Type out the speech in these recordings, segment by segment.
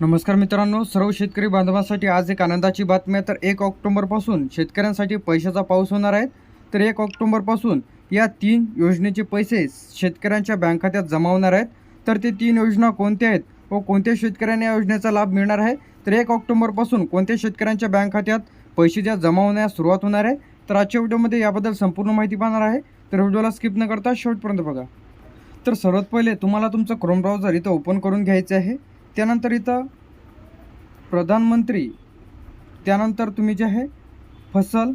नमस्कार मित्रांनो सर्व शेतकरी बांधवांसाठी आज एक आनंदाची बातमी आहे. तर एक ऑक्टोबरपासून शेतकऱ्यांसाठी पैशाचा पाऊस होणार आहे. तर एक ऑक्टोबरपासून या तीन योजनेचे पैसे शेतकऱ्यांच्या बँक खात्यात जमा होणार आहेत. तर ते तीन योजना कोणत्या आहेत व कोणत्या शेतकऱ्यांना या योजनेचा लाभ मिळणार आहे? तर एक ऑक्टोबरपासून कोणत्या शेतकऱ्यांच्या बँक खात्यात पैसे ज्या जमा होण्यास सुरुवात होणार आहे? तर आजच्या व्हिडिओमध्ये याबद्दल संपूर्ण माहिती पाहणार आहे. तर व्हिडिओला स्किप न करता शेवटपर्यंत बघा. तर सर्वात पहिले तुम्हाला तुमचं क्रोम ब्राउझर इथं ओपन करून घ्यायचं आहे. त्यानंतर इथं प्रधानमंत्री त्यानंतर तुम्ही जे आहे फसल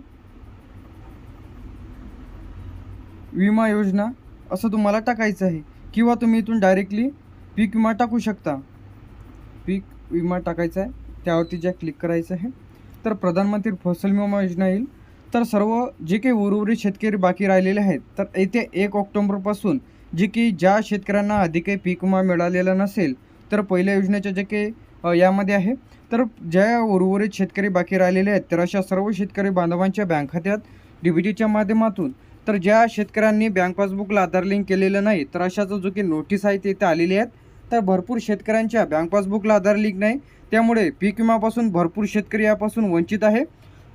विमा योजना असं तुम्हाला टाकायचं आहे. किंवा तुम्ही इथून डायरेक्टली पीक विमा टाकू शकता. पीक विमा टाकायचा आहे त्यावरती ज्या क्लिक करायचं आहे. तर प्रधानमंत्री फसल विमा योजना येईल. तर सर्व जे काही उर्वरित शेतकरी बाकी राहिलेले आहेत तर येत्या एक ऑक्टोबरपासून जे की ज्या शेतकऱ्यांना आधी काही पीक विमा मिळालेला नसेल तर पहिल्या योजनेच्या जे काही यामध्ये आहे तर ज्या उर्वरित शेतकरी बाकी राहिलेले आहेत तर अशा सर्व शेतकरी बांधवांच्या बँक खात्यात डीबीटीच्या माध्यमातून तर ज्या शेतकऱ्यांनी बँक पासबुकला आधार लिंक केलेलं नाही तर अशाचं जो की नोटीस आहे ते इथे आलेली आहेत. तर भरपूर शेतकऱ्यांच्या बँक पासबुकला आधार लिंक नाही त्यामुळे पीक विमापासून भरपूर शेतकरी यापासून वंचित आहे.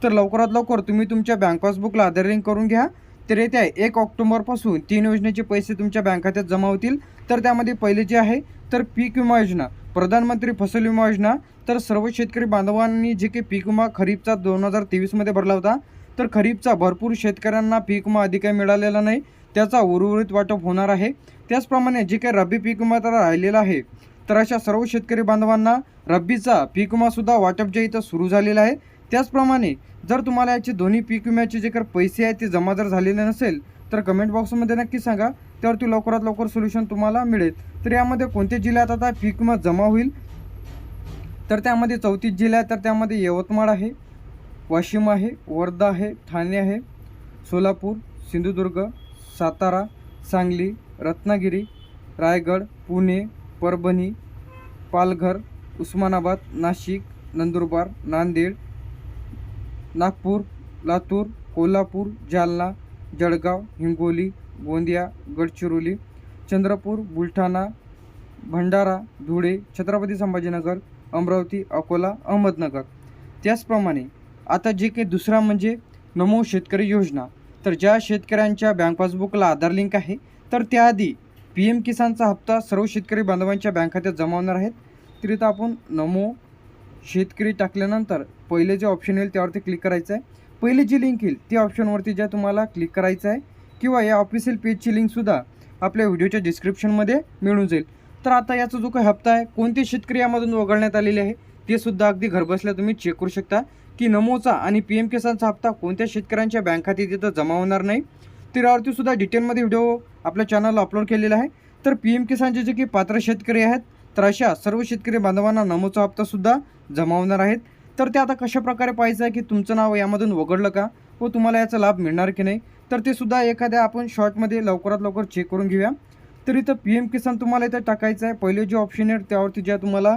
तर लवकरात लवकर तुम्ही तुमच्या बँक पासबुकला आधार लिंक करून घ्या. तर येत्या एक ऑक्टोबरपासून तीन योजनेचे पैसे तुमच्या बँक खात्यात जमा होतील. तर त्यामध्ये पहिले जे आहे तर पीक विमा योजना प्रधानमंत्री फसल विमा योजना तर सर्व शेतकरी बांधवांनी जे काही पीक विमा खरीपचा दोन हजार तेवीसमध्ये भरला होता तर खरीपचा भरपूर शेतकऱ्यांना पीक विमा अधिक मिळालेला नाही त्याचा उर्वरित वाटप होणार आहे. त्याचप्रमाणे जे काही रब्बी पीक विमा तर राहिलेला आहे तर अशा सर्व शेतकरी बांधवांना रब्बीचा पीक विमासुद्धा वाटप जे इथं सुरू झालेलं आहे. त्याचप्रमाणे जर तुम्हाला याचे दोन्ही पीक विम्याचे जे काही पैसे आहेत ते जमा जर झालेले नसेल तर कमेंट बॉक्समध्ये नक्की सांगा त्यावरती लवकरात लवकर सोल्युशन तुम्हाला मिळेल. तर यामध्ये कोणत्या जिल्ह्यात आता पीक विमा जमा होईल? तर त्यामध्ये चौतीस जिल्हे आहेत तर त्यामध्ये यवतमाळ आहे वाशिम आहे वर्धा आहे ठाणे आहे सोलापूर सिंधुदुर्ग सातारा सांगली रत्नागिरी रायगड पुणे परभणी पालघर उस्मानाबाद नाशिक नंदुरबार नांदेड नागपूर लातूर कोल्हापूर जालना जळगाव हिंगोली गोंदिया गडचिरोली चंद्रपूर बुलढाणा भंडारा धुळे छत्रपती संभाजीनगर अमरावती अकोला अहमदनगर. त्याचप्रमाणे आता जे काही दुसरा म्हणजे नमो शेतकरी योजना तर ज्या शेतकऱ्यांच्या बँक पासबुकला आधार लिंक आहे तर त्याआधी पी एम किसानचा हप्ता सर्व शेतकरी बांधवांच्या बँक खात्यात जमा होणार आहेत. तर आपण नमो शेतकरी टाकल्यानंतर पहिले जे ऑप्शन येईल त्यावरती क्लिक करायचं आहे पहिली जी लिंक येईल त्या ऑप्शनवरती ज्या तुम्हाला क्लिक करायचं आहे किंवा या ऑफिशियल पेजची लिंकसुद्धा आपल्या व्हिडिओच्या डिस्क्रिप्शनमध्ये मिळून जाईल. तर आता याचा जो काही हप्ता आहे कोणते शेतकरी यामधून वगळण्यात आलेले आहे ते सुद्धा अगदी घरबसल्या तुम्ही चेक करू शकता की नमोचा आणि पी एम किसानचा हप्ता कोणत्या शेतकऱ्यांच्या बँक खात्यात तिथं जमा होणार नाही. तर सुद्धा डिटेलमध्ये व्हिडिओ आपल्या चॅनलला अपलोड केलेला आहे. तर पी एम किसानचे जे काही पात्र शेतकरी आहेत तर अशा सर्व शेतकरी बांधवांना नमोचा हप्तासुद्धा जमा होणार आहेत. तर ते आता कशा प्रकारे पाहायचं आहे की तुमचं नाव यामधून वगळलं का? व तुम्हाला याचा लाभ मिळणार की नाही? तर ते सुद्धा एखाद्या आपण शॉर्टमध्ये लवकरात लवकर चेक करून घेऊया. तर इथं पी एम किसान तुम्हाला इथं टाकायचं आहे. पहिले जे ऑप्शन आहे त्यावरती ज्या तुम्हाला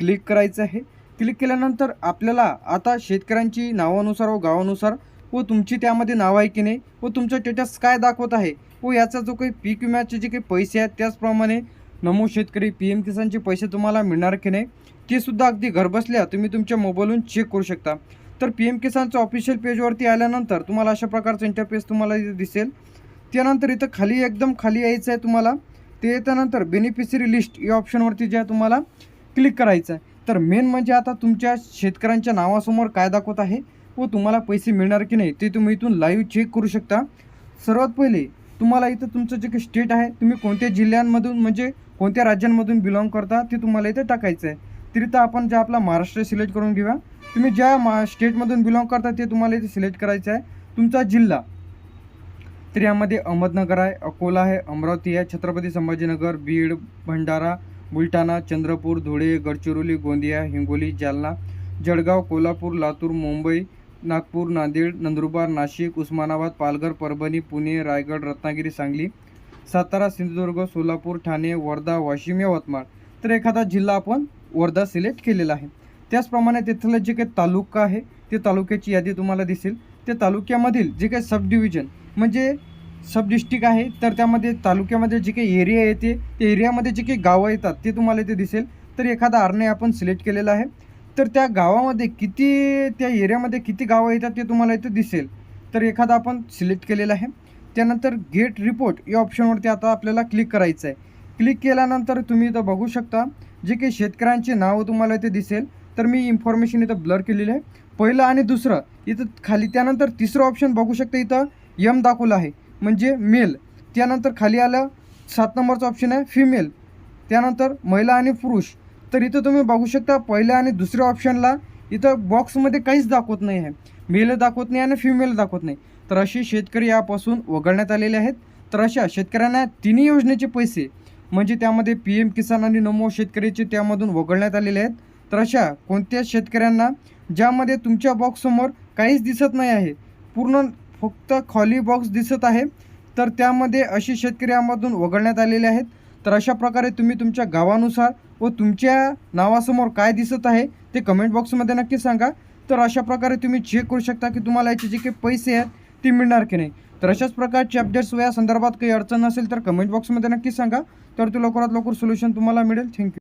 क्लिक करायचं आहे क्लिक केल्यानंतर आपल्याला आता शेतकऱ्यांची नावानुसार व गावानुसार व तुमची त्यामध्ये नाव आहे की नाही व तुमचं स्टेटस काय दाखवत आहे व याचा जो काही पीक विम्याचे जे काही पैसे आहेत त्याचप्रमाणे नमो शेतकरी पी एम किसानचे पैसे तुम्हाला मिळणार की नाही ते सुद्धा अगदी घरबसल्या तुम्ही तुमच्या मोबाईलवरून चेक करू शकता. तर पी एम किसानचं ऑफिशियल पेजवरती आल्यानंतर तुम्हाला अशा प्रकारचं इंटरफेस तुम्हाला इथे दिसेल. त्यानंतर इथं खाली एकदम खाली यायचं आहे तुम्हाला. ते येत्यानंतर बेनिफिशरी लिस्ट या ऑप्शनवरती जे आहे तुम्हाला क्लिक करायचं आहे. तर मेन म्हणजे आता तुमच्या शेतकऱ्यांच्या नावासमोर काय दाखवत आहे व तुम्हाला पैसे मिळणार की नाही ते तुम्ही इथून लाईव्ह चेक करू शकता. सर्वात पहिले तुम्हाला इथं तुमचं जे काही स्टेट आहे तुम्ही कोणत्या जिल्ह्यांमधून म्हणजे कोणत्या राज्यांमधून बिलॉंग करता ते तुम्हाला इथं टाकायचं आहे तर आपण जे आपला महाराष्ट्र सिलेक्ट करून घेऊया. तुम्ही ज्या मा स्टेटमधून बिलॉंग करता ते तुम्हाला इथे सिलेक्ट करायचं आहे. तुमचा जिल्हा. तर यामध्ये अहमदनगर आहे अकोला आहे अमरावती आहे छत्रपती संभाजीनगर बीड भंडारा बुलढाणा चंद्रपूर धुळे गडचिरोली गोंदिया हिंगोली जालना जळगाव कोल्हापूर लातूर मुंबई नागपूर नांदेड नंदुरबार नाशिक उस्मानाबाद पालघर परभणी पुणे रायगड रत्नागिरी सांगली सातारा सिंधुदुर्ग सोलापूर ठाणे वर्धा वाशिम यवतमाळ. तर एखादा जिल्हा आपण वर्धा सिलेक्ट केलेला आहे. त्याचप्रमाणे तिथलं जे काही तालुका आहे ते तालुक्याची यादी तुम्हाला दिसेल. त्या तालुक्यामधील जे काही सब डिव्हिजन म्हणजे सब डिस्ट्रिक्ट आहे तर त्यामध्ये तालुक्यामध्ये जे काही एरिया येते त्या एरियामध्ये जे काही गावं येतात ते तुम्हाला इथे दिसेल. तर एखादा आरणे आपण सिलेक्ट केलेला आहे. तर त्या गावामध्ये किती त्या एरियामध्ये किती गावं येतात ते तुम्हाला इथं दिसेल. तर एखादा आपण सिलेक्ट केलेला आहे. त्यानंतर गेट रिपोर्ट या ऑप्शनवरती आता आपल्याला क्लिक करायचं आहे क्लिक केल्यानंतर तुम्ही इथं बघू शकता जे काही शेतकऱ्यांचे नावं तुम्हाला इथे दिसेल. तर मी इन्फॉर्मेशन इथं ब्लर केलेली आहे. पहिलं आणि दुसरं इथं खाली त्यानंतर तिसरं ऑप्शन बघू शकता इथं यम दाखवलं आहे. म्हणजे मेल त्यानंतर खाली आलं सात नंबरचं ऑप्शन आहे फिमेल त्यानंतर महिला आणि पुरुष. तर इथं तुम्ही बघू शकता पहिल्या आणि दुसऱ्या ऑप्शनला इथं बॉक्समध्ये काहीच दाखवत नाही आहे. मेल दाखवत नाही आणि फिमेल दाखवत नाही. तर असे शेतकरी यापासून वगळण्यात आलेले आहेत. तर अशा शेतकऱ्यांना तिन्ही योजनेचे पैसे म्हणजे त्यामध्ये पी एम किसान आणि नमो शेतकरीचे त्यामधून वगळण्यात आलेले आहेत. तर अशा कोणत्या शेतकऱ्यांना ज्यामध्ये तुमच्या बॉक्ससमोर काहीच दिसत नाही आहे पूर्ण फक्त खाली बॉक्स दिसत आहे तर त्यामध्ये असे शेतकरी यामधून वगळण्यात आलेले आहेत. तर अशा प्रकारे तुम्ही तुमच्या गावानुसार व तुमच्या नावासमोर काय दिसत आहे ते कमेंट बॉक्समध्ये नक्की सांगा. तर अशा प्रकारे तुम्ही चेक करू शकता की तुम्हाला याचे जे काही पैसे आहेत ते मिळणार की नाही. तर अशाच प्रकारचे अपडेट्स व या संदर्भात काही अडचण असेल तर कमेंट बॉक्समध्ये नक्की सांगा. तर ते लवकरात लवकर सोल्युशन तुम्हाला मिळेल. थँक्यू